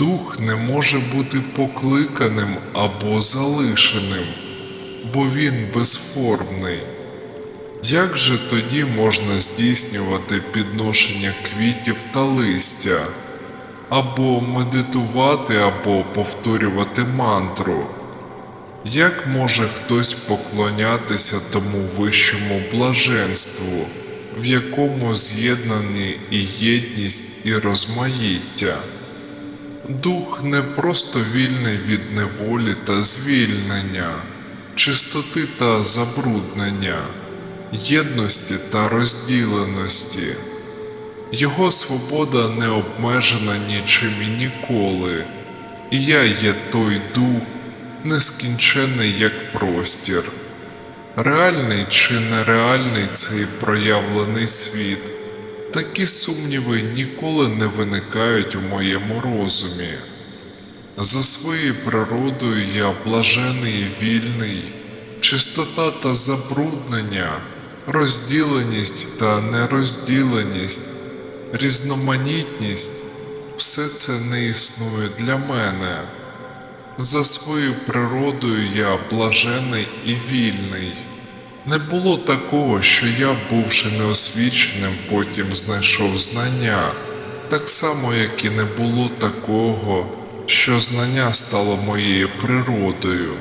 Дух не може бути покликаним або залишеним, бо він безформний. Як же тоді можна здійснювати підношення квітів та листя, або медитувати, або повторювати мантру? Як може хтось поклонятися тому вищому блаженству, в якому з'єднані і єдність, і розмаїття? Дух не просто вільний від неволі та звільнення, чистоти та забруднення, єдності та розділеності. Його свобода не обмежена нічим і ніколи, і я є той дух, нескінчений як простір. Реальний чи нереальний цей проявлений світ, такі сумніви ніколи не виникають у моєму розумі. За своєю природою я блажений і вільний, чистота та забруднення, розділеність та нерозділеність, різноманітність все це не існує для мене. За своєю природою я блажений і вільний. Не було такого, що я, бувши неосвіченим, потім знайшов знання, так само, як і не було такого, що знання стало моєю природою.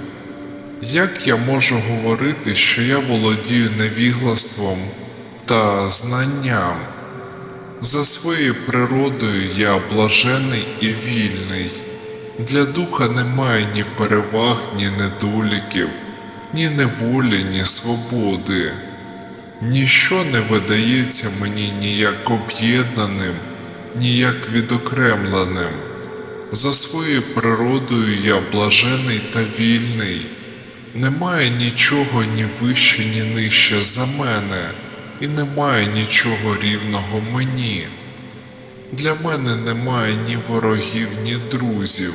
Як я можу говорити, що я володію невіглаством та знанням? За своєю природою я блажений і вільний. Для духа немає ні переваг, ні недоліків, ні неволі, ні свободи. Ніщо не видається мені ніяк об'єднаним, ніяк відокремленим. За своєю природою я блажений та вільний. Немає нічого ні вище, ні нижче за мене, і немає нічого рівного мені. Для мене немає ні ворогів, ні друзів.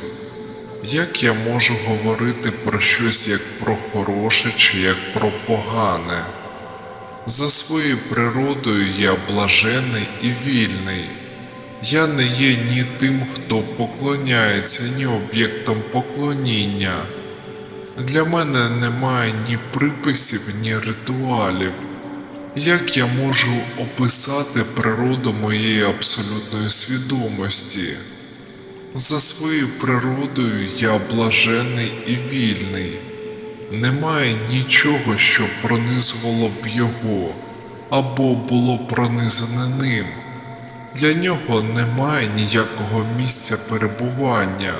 Як я можу говорити про щось як про хороше чи як про погане? За своєю природою я блажений і вільний. Я не є ні тим, хто поклоняється, ні об'єктом поклоніння. Для мене немає ні приписів, ні ритуалів. Як я можу описати природу моєї абсолютної свідомості? За своєю природою я блажений і вільний. Немає нічого, що пронизувало б його або було пронизане ним. Для нього немає ніякого місця перебування,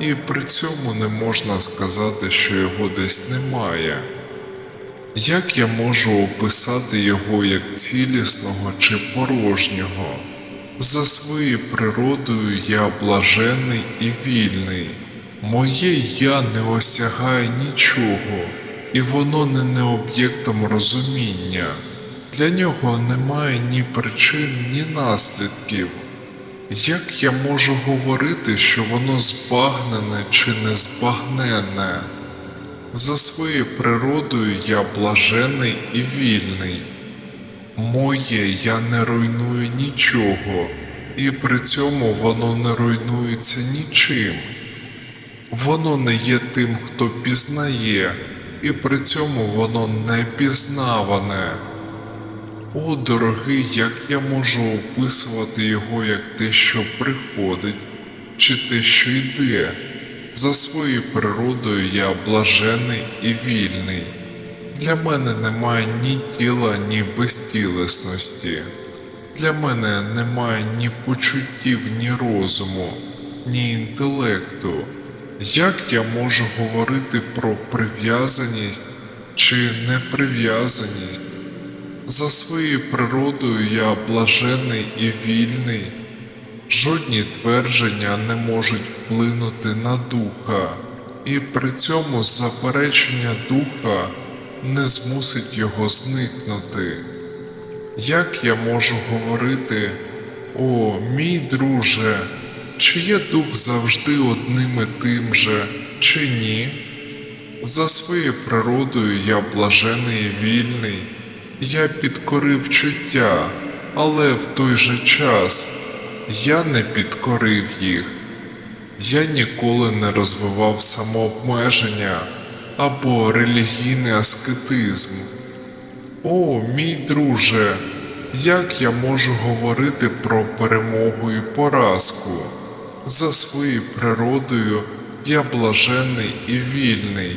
і при цьому не можна сказати, що його десь немає. Як я можу описати його як цілісного чи порожнього? За своєю природою я блажений і вільний. Моє я не осягає нічого, і воно не не об'єктом розуміння. Для нього немає ні причин, ні наслідків. Як я можу говорити, що воно збагнене чи не збагнене? За своєю природою я блажений і вільний. Моє я не руйную нічого, і при цьому воно не руйнується нічим. Воно не є тим, хто пізнає, і при цьому воно не пізнаване. О, дорогий, як я можу описувати його як те, що приходить, чи те, що йде. За своєю природою я блажений і вільний. Для мене немає ні тіла, ні безтілесності. Для мене немає ні почуттів, ні розуму, ні інтелекту. Як я можу говорити про прив'язаність чи неприв'язаність? За своєю природою я блажений і вільний. Жодні твердження не можуть вплинути на духа, і при цьому заперечення духа не змусить його зникнути. Як я можу говорити, о, мій друже, чи є дух завжди одним і тим же, чи ні? За своєю природою я блажений і вільний, я підкорив чуття, але в той же час я не підкорив їх. Я ніколи не розвивав самообмеження або релігійний аскетизм. О, мій друже, як я можу говорити про перемогу і поразку? За своєю природою я блажений і вільний.